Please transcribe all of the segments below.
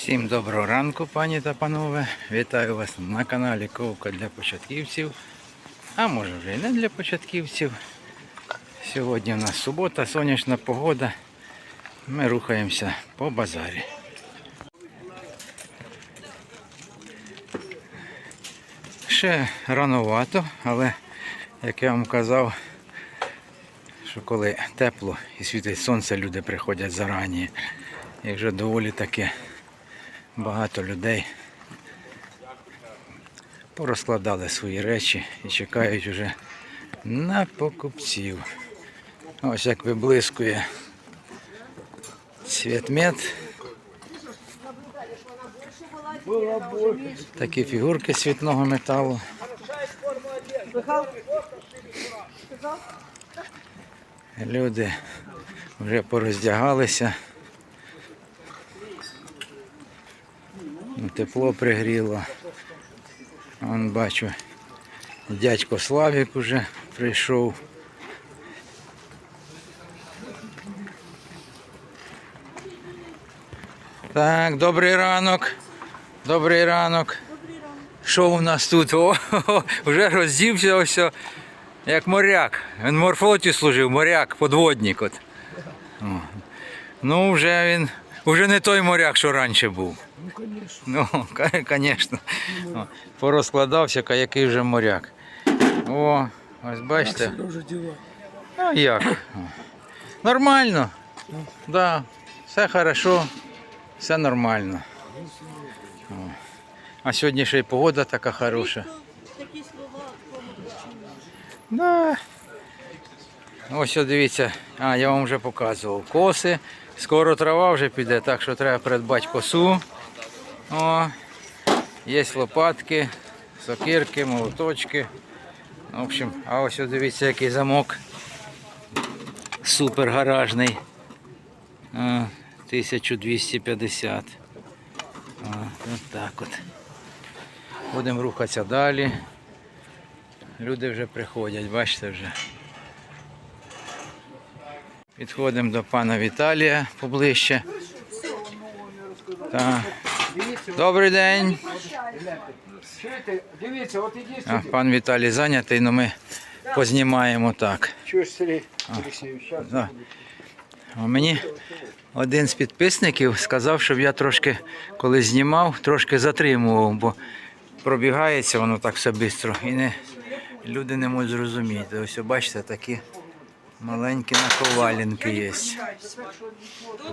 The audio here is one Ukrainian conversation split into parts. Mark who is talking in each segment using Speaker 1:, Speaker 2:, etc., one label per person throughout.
Speaker 1: Всім доброго ранку, пані та панове. Вітаю вас на каналі Ковка для початківців. А може вже і не для початківців. Сьогодні у нас субота, сонячна погода. Ми рухаємося по базарі. Ще рановато, але як я вам казав, що коли тепло і світить сонце, люди приходять зарані. І вже доволі таки багато людей порозкладали свої речі і чекають вже на покупців. Ось як виблискує цвітмет. Такі фігурки світного металу. Люди вже пороздягалися. Тепло пригріло. Вон бачу, дядько Славік уже прийшов. Так, добрий ранок. Добрий ранок. Що у нас тут? О, вже роздівся ось, як моряк. Він в морфлоті служив, моряк, подводник. От. Ну, вже він, вже не той моряк, що раніше був. Ну, звісно. Ну, Порозкладався, який вже моряк. О, ось бачите. Ну як? Нормально. Да, все хорошо, все нормально. А сьогодні ще й погода така хороша. Да. Ось дивіться, а я вам вже показував. Коси. Скоро трава вже піде, так що треба придбати косу. О, є лопатки, сокирки, молоточки. В общем, а ось дивіться, який замок. Супер гаражний. 1250. О, от так от. Будемо рухатися далі. Люди вже приходять, бачите вже. Підходимо до пана Віталія поближче. Так. Добрий день.
Speaker 2: Чуєте, дивіться, от іди
Speaker 1: А, пан Віталій зайнятий, але ми познімаємо так.
Speaker 2: Чуєш, Сергій Олексійович, щас.
Speaker 1: Да. А мені один з підписників сказав, щоб я трошки, коли знімав, трошки затримував, бо пробігається воно так все швидко і не, люди не можуть зрозуміти. Ось бачите, такі маленькі наковалінки є. О,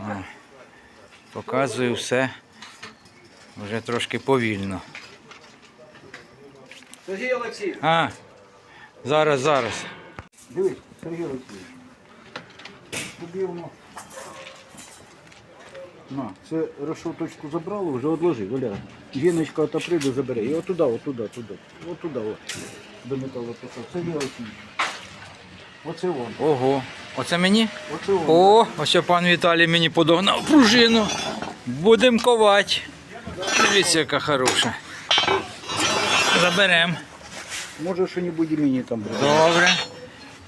Speaker 1: Показую все вже трошки повільно.
Speaker 2: Сергій Олексійович,
Speaker 1: А, зараз, зараз.
Speaker 2: дивись, Сергій Олексійович. Тобі воно. На, це розшуточку забрало, вже одложи, Валя. Жіночка ото прийде, забере. І отуда, отуда, туди. Отуда, от. До металопису. Сергій Олексійович. Оце вон.
Speaker 1: Ого. Оце мені?
Speaker 2: Оце вон.
Speaker 1: О, ось пан Віталій мені подогнав пружину. Будемо ковати. Дивіться, яка хороша. Заберемо.
Speaker 2: Може, що не буде мені там брати.
Speaker 1: Добре.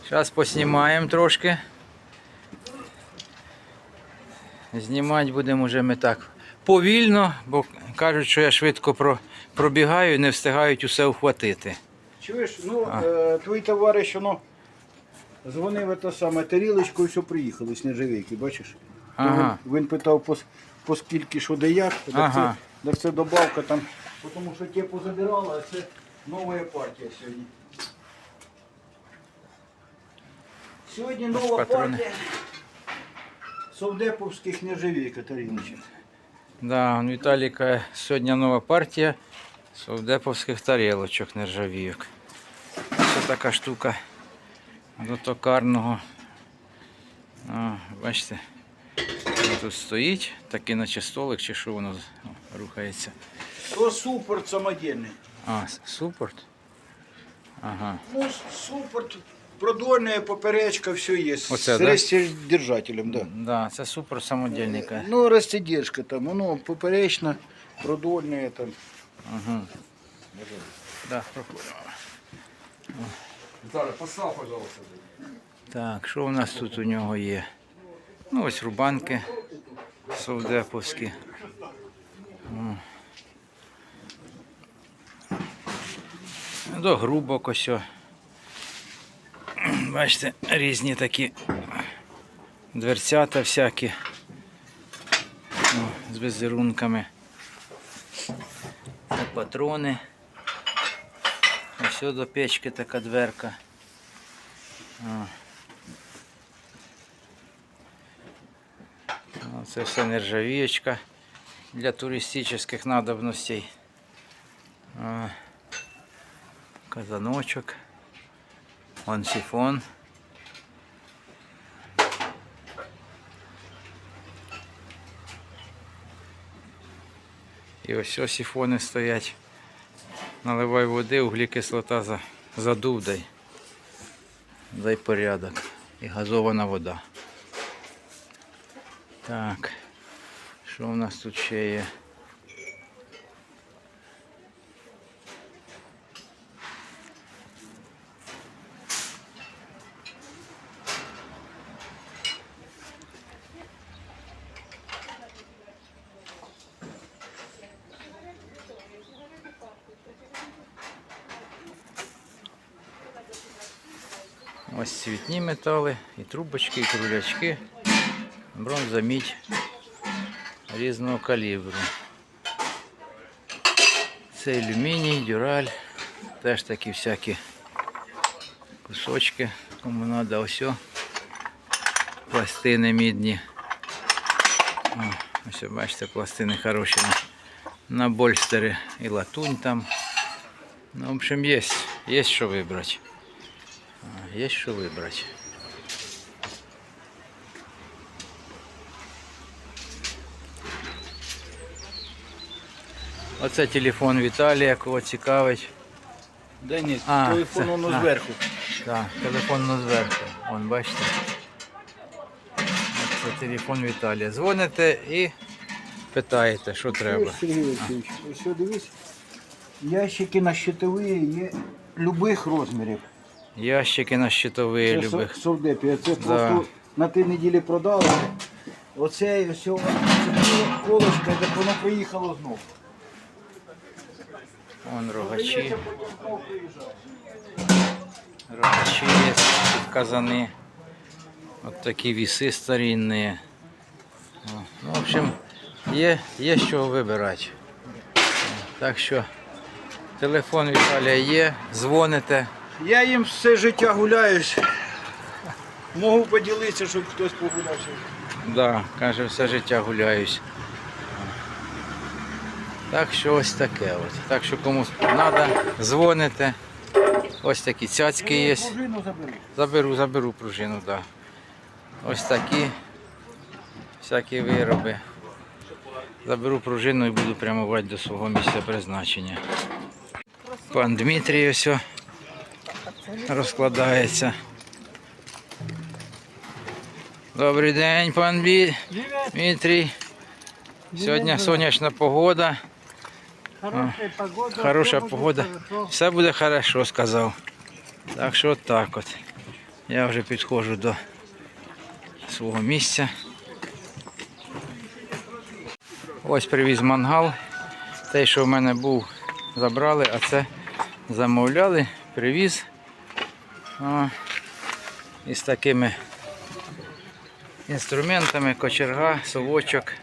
Speaker 1: Зараз поснімаємо трошки. Знімати будемо вже ми так повільно, бо кажуть, що я швидко про- пробігаю і не встигають усе вхватити.
Speaker 2: Чуєш, ну, е, твій товариш, ну, дзвонив те саме тарілочку і все приїхали з нержавійки, бачиш?
Speaker 1: Ага.
Speaker 2: Він, він питав, по, с- скільки, що де як, так,
Speaker 1: Ага.
Speaker 2: це, так це добавка там, тому що ті позабирали, а це нова партія сьогодні. Сьогодні нова
Speaker 1: патрони.
Speaker 2: партія совдеповських нержавійка тарілочок.
Speaker 1: Да, он Віталій каже, сьогодні нова партія совдеповських тарілочок нержавійок. Це така штука до токарного. О, бачите, воно тут стоїть, такий наче столик, чи що воно о, рухається.
Speaker 2: То супорт самодільний.
Speaker 1: А, супорт. Ага.
Speaker 2: Ну, супорт, продольная поперечка, все є.
Speaker 1: Оце,
Speaker 2: з
Speaker 1: да?
Speaker 2: растяждержателем, да.
Speaker 1: Да, це супорт самодільника.
Speaker 2: Ну, растяжка там, воно поперечна, продольная там.
Speaker 1: Ага. Да, проходимо.
Speaker 3: Виталий, постав, пожалуйста.
Speaker 1: Так, що у нас тут у нього є? Ну, ось рубанки совдеповські. О. До грубок ось. Бачите, різні такі дверцята всякі. О, з візерунками. Це патрони. Ось до печки така дверка. О, Це все нержавіючка для туристичних надобностей. Казаночок. Вон сифон. І ось ось сифони стоять. Наливай води, углікислота за, задув дай. Дай порядок. І газована вода. Так. Що в нас тут ще є? метали, і трубочки, і крулячки, бронза, мідь різного калібру. Це алюміній, дюраль, теж такі всякі кусочки, кому треба ось. о, Пластини мідні. О, ось бачите, пластини хороші на, на больстери і латунь там. Ну, в общем, є, є що вибрати. А, Є що вибрати. Оце телефон Віталія, кого цікавить.
Speaker 2: Да ні,
Speaker 1: А,
Speaker 2: телефон
Speaker 1: це-
Speaker 2: воно
Speaker 1: а.
Speaker 2: зверху.
Speaker 1: Так, телефон на зверху. Вон, бачите. Це телефон Віталія. Дзвоните і питаєте, що треба.
Speaker 2: Ось, Сергій Олексійович, ось що дивись. Ящики на щитові є любих розмірів.
Speaker 1: Ящики на щитові
Speaker 2: Це
Speaker 1: любих.
Speaker 2: со- совдепі. Це просто на тій неділі продали. Оце і ось це колочка, де воно приїхало знов.
Speaker 1: Вон рогачі. Рогачі є, тут казани. От такі віси старинні. О, Ну, в общем, є, є чого вибирати. Так що телефон Віталія є, дзвоните.
Speaker 2: Я їм все життя гуляюсь. Можу поділитися, щоб хтось погуляв.
Speaker 1: Да, каже, все життя гуляюсь. Так що ось таке. От. Так що комусь треба, дзвоните. Ось такі цяцьки є.
Speaker 2: Заберу.
Speaker 1: Заберу, пружину, так. Да. Ось такі всякі вироби. Заберу пружину і буду прямувати до свого місця призначення. Пан Дмитрій ось розкладається. Добрий день, пан. Дмитрій. Сьогодні сонячна погода.
Speaker 2: Хороша погода.
Speaker 1: Хороша погода. Все буде хорошо, сказав. Так що от так от. Я вже підходжу до свого місця. Ось привіз мангал. Той, що в мене був, забрали, а це замовляли, привіз. О, із такими інструментами, кочерга, совочок,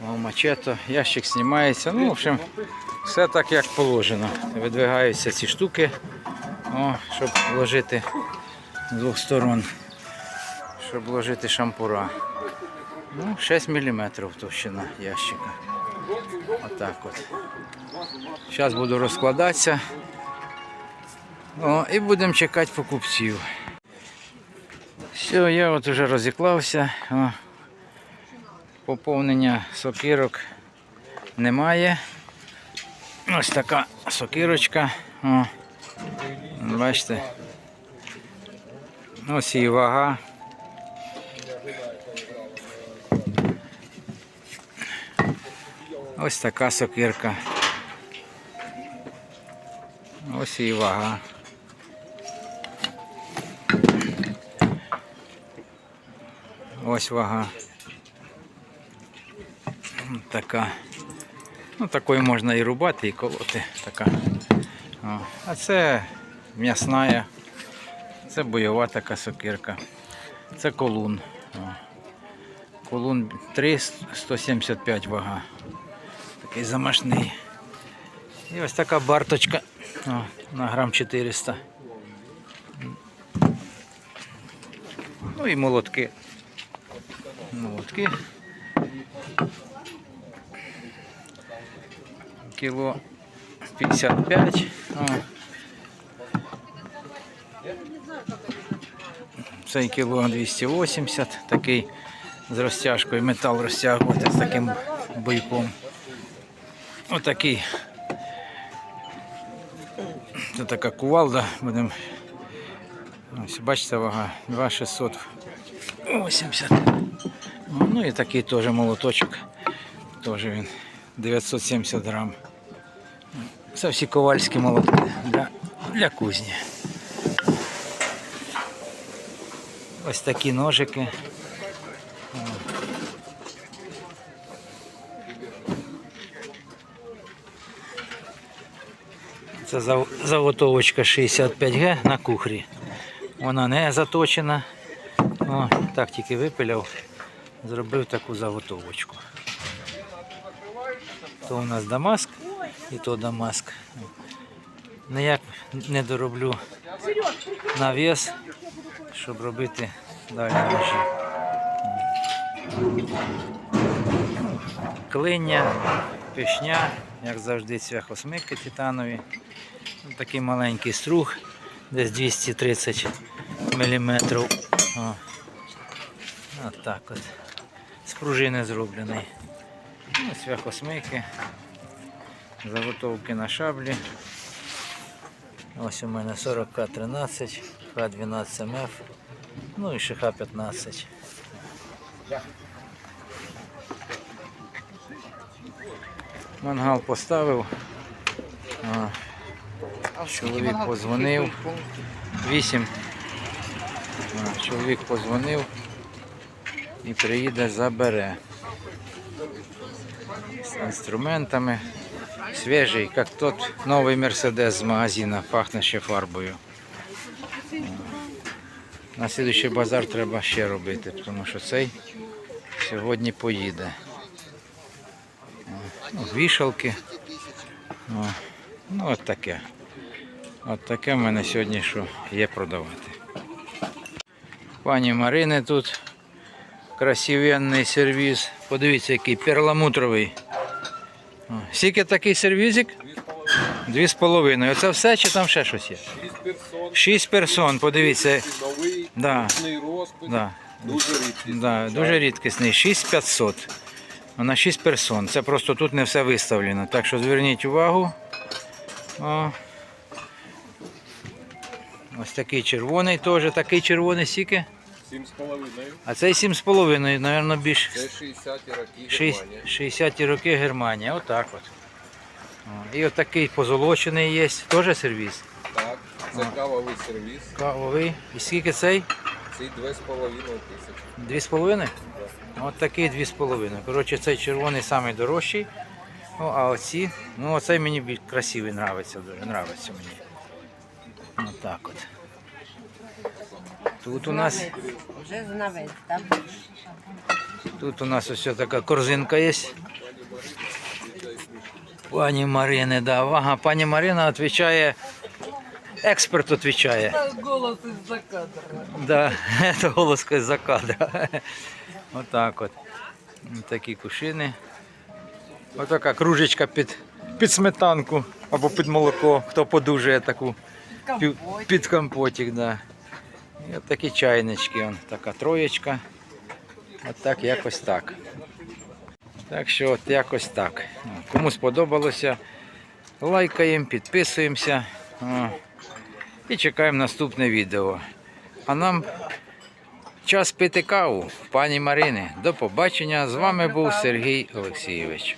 Speaker 1: мачето, ящик знімається. Ну, в общем, все так як положено. Видвигаються ці штуки, о, щоб вложити з двох сторон, щоб вложити шампура. Ну, 6 мм товщина ящика. Отак от. Зараз буду розкладатися. О, і будемо чекати покупців. Все, я от вже розіклався. О, поповнення сокирок немає. Ось така сокирочка. О, бачите. Ось її вага. Ось така сокирка. Ось її вага. Ось вага. Така Ну, такою можна і рубати, і колоти. Така. А це м'ясна, це бойова така сокирка. Це колун. Колун 3, 175 вага. Такий замашний. І ось така барточка о, на грам 400. Ну і молотки. Молотки. Кіло 55. О. Цей кіло 280, такий з розтяжкою, метал розтягувати з таким бойком. Отакий. Це така кувалда, будемо. Ось, бачите, вага 2680. Ну і такий теж молоточок. Теж він 970 грам. Це всі ковальські молотки для, для кузні. Ось такі ножики. Це заготовочка 65Г на кухрі. Вона не заточена. О, так тільки випиляв, зробив таку заготовочку. То у нас Дамаск і то Дамаск. Ніяк не дороблю навіс, щоб робити далі ножі. Клиння, пішня, як завжди, цвяхосмики титанові. Такий маленький струг, десь 230 мм. О. От от. З пружини зроблений. Ну, цвяхосмики, заготовки на шаблі. Ось у мене 40К13, Х12МФ, ну і ще Х15. Мангал поставив. Чоловік позвонив. Вісім. Чоловік позвонив і приїде, забере. З інструментами. Свіжий, як тот новий Мерседес з магазина, пахне ще фарбою. На слідуючий базар треба ще робити, тому що цей сьогодні поїде. Ну, вішалки. О, ну, от таке. От таке в мене сьогодні що є продавати. Пані Марини тут красивенний сервіз. Подивіться, який перламутровий. Скільки такий сервізик? Дві з половиною. Оце все чи там ще щось є?
Speaker 4: Шість персон,
Speaker 1: подивіться.
Speaker 4: новий,
Speaker 1: Да,
Speaker 4: розпис,
Speaker 1: да,
Speaker 4: дуже рідкий.
Speaker 1: да, дуже рідкісний. 6500. На 6 персон. Це просто тут не все виставлено. Так що зверніть увагу. О. Ось такий червоний теж. Такий червоний сіки.
Speaker 4: Сім з половиною.
Speaker 1: А цей 7,5, мабуть, більш.
Speaker 4: Це 60-ті роки Германія.
Speaker 1: 60-ті роки Германія. Отак от. О, І отакий позолочений є. Теж сервіс.
Speaker 4: Так, це кавовий сервіс.
Speaker 1: Кавовий. І скільки цей?
Speaker 4: Ці 2,5 тисячі.
Speaker 1: Дві з половиною? От такий дві з половиною. Коротше, цей червоний самий дорожчий. Ну, а оці, ну оцей мені більш красивий нравиться, дуже нравиться мені. Ось так от. Тут у нас,
Speaker 3: Вже знавець, так?
Speaker 1: тут у нас ось така корзинка є. Пані Марини, да. Ага, пані Марина відповідає, експерт відповідає.
Speaker 3: Голос із-за кадра.
Speaker 1: Да, это голос за кадра. Вот так от. Такі кушини. Ось така кружечка під, під сметанку або під молоко, хто подужує таку під, під компотик. Да. І от такі чайнички, он, така троєчка. От так, якось так. Так що от якось так. Кому сподобалося, лайкаємо, підписуємося. І чекаємо наступне відео. А нам час пити каву пані Марини. До побачення. З вами був Сергій Олексійович.